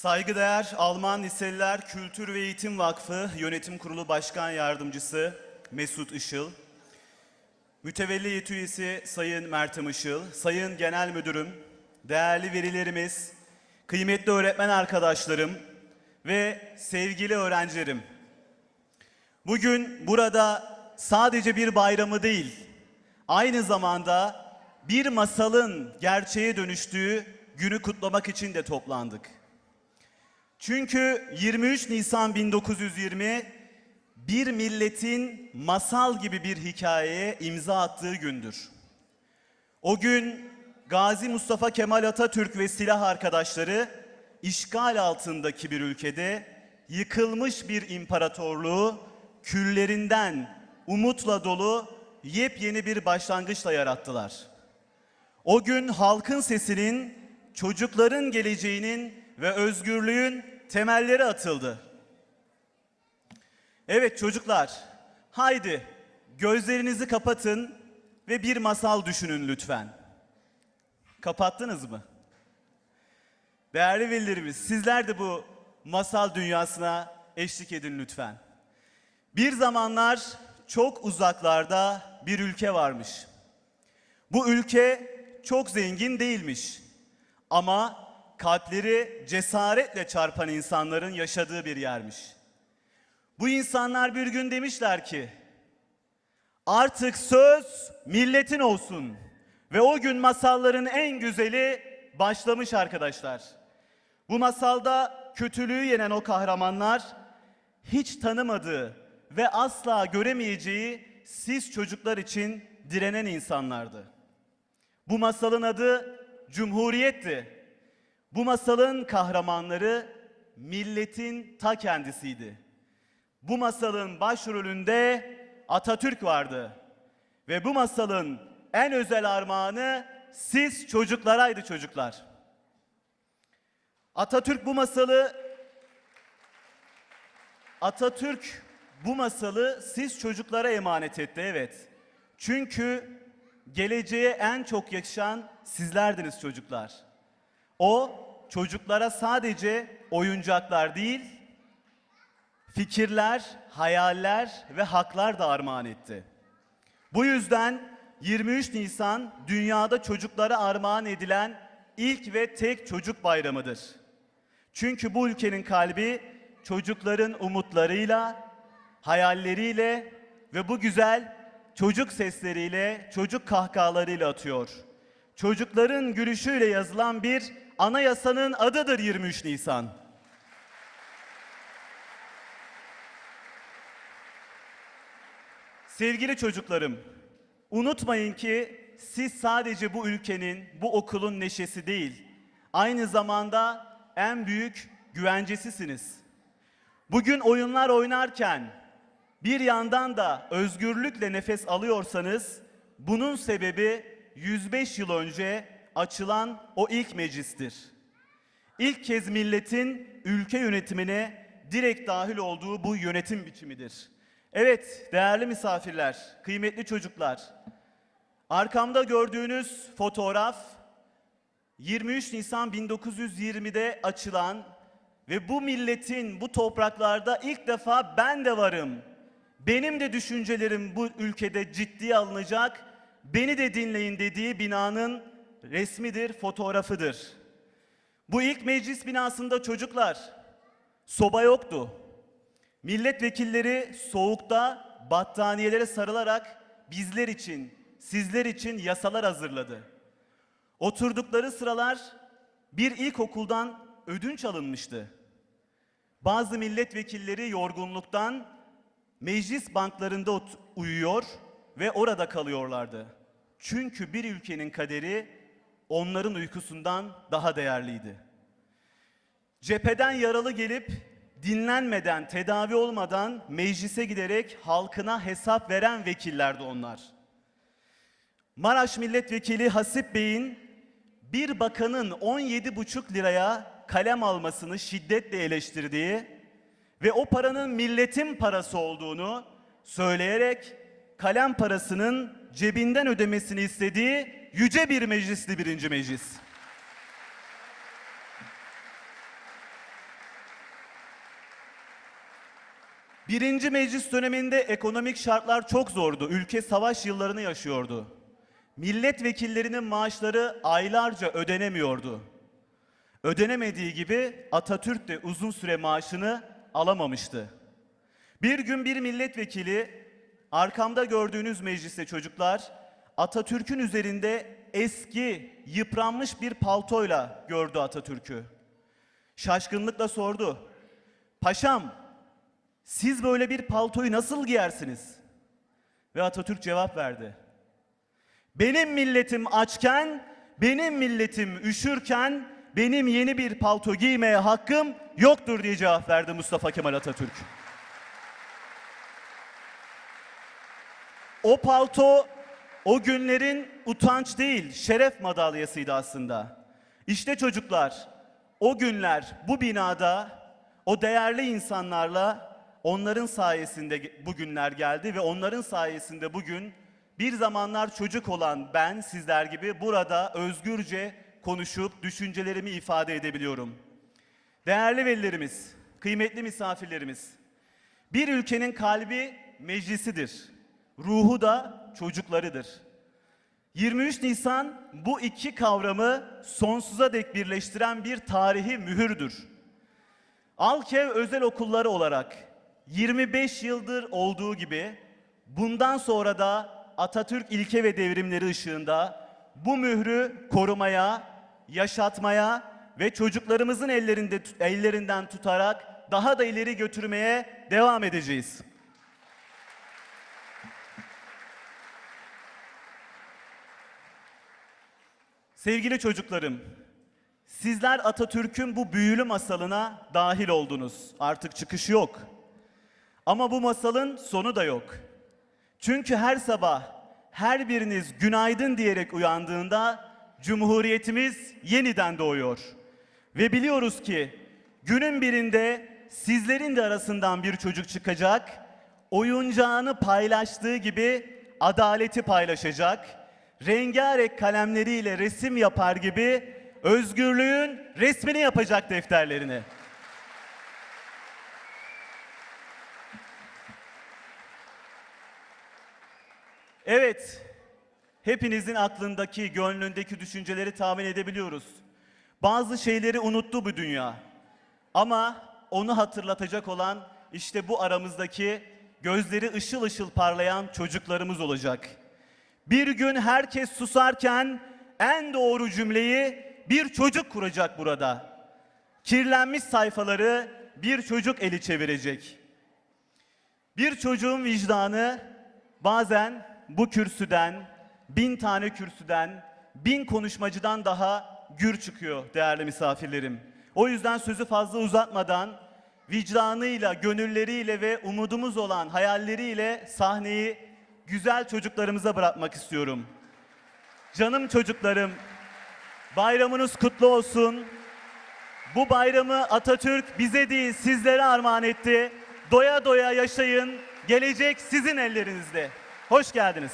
Saygıdeğer Alman Liseliler Kültür ve Eğitim Vakfı Yönetim Kurulu Başkan Yardımcısı Mesut Işıl, Mütevelli Heyeti Üyesi Sayın Mertem Işıl, Sayın Genel Müdürüm, değerli verilerimiz, kıymetli öğretmen arkadaşlarım ve sevgili öğrencilerim. Bugün burada sadece bir bayramı değil, aynı zamanda bir masalın gerçeğe dönüştüğü günü kutlamak için de toplandık. Çünkü 23 Nisan 1920 bir milletin masal gibi bir hikayeye imza attığı gündür. O gün Gazi Mustafa Kemal Atatürk ve silah arkadaşları işgal altındaki bir ülkede yıkılmış bir imparatorluğu küllerinden umutla dolu yepyeni bir başlangıçla yarattılar. O gün halkın sesinin, çocukların geleceğinin ve özgürlüğün temelleri atıldı. Evet çocuklar, haydi gözlerinizi kapatın ve bir masal düşünün lütfen. Kapattınız mı? Değerli velilerimiz, sizler de bu masal dünyasına eşlik edin lütfen. Bir zamanlar çok uzaklarda bir ülke varmış. Bu ülke çok zengin değilmiş. Ama kalpleri cesaretle çarpan insanların yaşadığı bir yermiş. Bu insanlar bir gün demişler ki, artık söz milletin olsun. Ve o gün masalların en güzeli başlamış arkadaşlar. Bu masalda kötülüğü yenen o kahramanlar hiç tanımadığı ve asla göremeyeceği siz çocuklar için direnen insanlardı. Bu masalın adı Cumhuriyet'ti. Bu masalın kahramanları milletin ta kendisiydi. Bu masalın başrolünde Atatürk vardı. Ve bu masalın en özel armağanı siz çocuklaraydı çocuklar. Atatürk bu masalı Atatürk bu masalı siz çocuklara emanet etti evet. Çünkü geleceğe en çok yakışan sizlerdiniz çocuklar. O çocuklara sadece oyuncaklar değil, fikirler, hayaller ve haklar da armağan etti. Bu yüzden 23 Nisan dünyada çocuklara armağan edilen ilk ve tek çocuk bayramıdır. Çünkü bu ülkenin kalbi çocukların umutlarıyla, hayalleriyle ve bu güzel çocuk sesleriyle, çocuk kahkahalarıyla atıyor. Çocukların gülüşüyle yazılan bir anayasanın adıdır 23 Nisan. Sevgili çocuklarım, unutmayın ki siz sadece bu ülkenin, bu okulun neşesi değil, aynı zamanda en büyük güvencesisiniz. Bugün oyunlar oynarken bir yandan da özgürlükle nefes alıyorsanız bunun sebebi 105 yıl önce açılan o ilk meclistir. İlk kez milletin ülke yönetimine direkt dahil olduğu bu yönetim biçimidir. Evet değerli misafirler, kıymetli çocuklar. Arkamda gördüğünüz fotoğraf 23 Nisan 1920'de açılan ve bu milletin bu topraklarda ilk defa ben de varım. Benim de düşüncelerim bu ülkede ciddiye alınacak. Beni de dinleyin dediği binanın resmidir, fotoğrafıdır. Bu ilk meclis binasında çocuklar soba yoktu. Milletvekilleri soğukta battaniyelere sarılarak bizler için, sizler için yasalar hazırladı. Oturdukları sıralar bir ilkokuldan ödünç alınmıştı. Bazı milletvekilleri yorgunluktan meclis banklarında uyuyor ve orada kalıyorlardı. Çünkü bir ülkenin kaderi onların uykusundan daha değerliydi. Cepheden yaralı gelip dinlenmeden, tedavi olmadan meclise giderek halkına hesap veren vekillerdi onlar. Maraş Milletvekili Hasip Bey'in bir bakanın 17,5 liraya kalem almasını şiddetle eleştirdiği ve o paranın milletin parası olduğunu söyleyerek kalem parasının cebinden ödemesini istediği yüce bir meclisli birinci meclis. Birinci meclis döneminde ekonomik şartlar çok zordu. Ülke savaş yıllarını yaşıyordu. Milletvekillerinin maaşları aylarca ödenemiyordu. Ödenemediği gibi Atatürk de uzun süre maaşını alamamıştı. Bir gün bir milletvekili arkamda gördüğünüz mecliste çocuklar Atatürk'ün üzerinde eski yıpranmış bir paltoyla gördü Atatürk'ü. Şaşkınlıkla sordu. Paşam siz böyle bir paltoyu nasıl giyersiniz? Ve Atatürk cevap verdi. Benim milletim açken, benim milletim üşürken benim yeni bir palto giymeye hakkım yoktur diye cevap verdi Mustafa Kemal Atatürk. O palto o günlerin utanç değil, şeref madalyasıydı aslında. İşte çocuklar, o günler bu binada o değerli insanlarla onların sayesinde bu günler geldi ve onların sayesinde bugün bir zamanlar çocuk olan ben sizler gibi burada özgürce konuşup düşüncelerimi ifade edebiliyorum. Değerli velilerimiz, kıymetli misafirlerimiz, bir ülkenin kalbi meclisidir. Ruhu da çocuklarıdır. 23 Nisan bu iki kavramı sonsuza dek birleştiren bir tarihi mühürdür. Alkev özel okulları olarak 25 yıldır olduğu gibi bundan sonra da Atatürk ilke ve devrimleri ışığında bu mührü korumaya, yaşatmaya ve çocuklarımızın ellerinde ellerinden tutarak daha da ileri götürmeye devam edeceğiz. Sevgili çocuklarım, sizler Atatürk'ün bu büyülü masalına dahil oldunuz. Artık çıkış yok. Ama bu masalın sonu da yok. Çünkü her sabah her biriniz günaydın diyerek uyandığında Cumhuriyetimiz yeniden doğuyor. Ve biliyoruz ki günün birinde sizlerin de arasından bir çocuk çıkacak, oyuncağını paylaştığı gibi adaleti paylaşacak, rengarenk kalemleriyle resim yapar gibi özgürlüğün resmini yapacak defterlerini. Evet, hepinizin aklındaki, gönlündeki düşünceleri tahmin edebiliyoruz. Bazı şeyleri unuttu bu dünya. Ama onu hatırlatacak olan işte bu aramızdaki gözleri ışıl ışıl parlayan çocuklarımız olacak. Bir gün herkes susarken en doğru cümleyi bir çocuk kuracak burada. Kirlenmiş sayfaları bir çocuk eli çevirecek. Bir çocuğun vicdanı bazen bu kürsüden, bin tane kürsüden, bin konuşmacıdan daha gür çıkıyor değerli misafirlerim. O yüzden sözü fazla uzatmadan vicdanıyla, gönülleriyle ve umudumuz olan hayalleriyle sahneyi güzel çocuklarımıza bırakmak istiyorum. Canım çocuklarım, bayramınız kutlu olsun. Bu bayramı Atatürk bize değil sizlere armağan etti. Doya doya yaşayın. Gelecek sizin ellerinizde. Hoş geldiniz.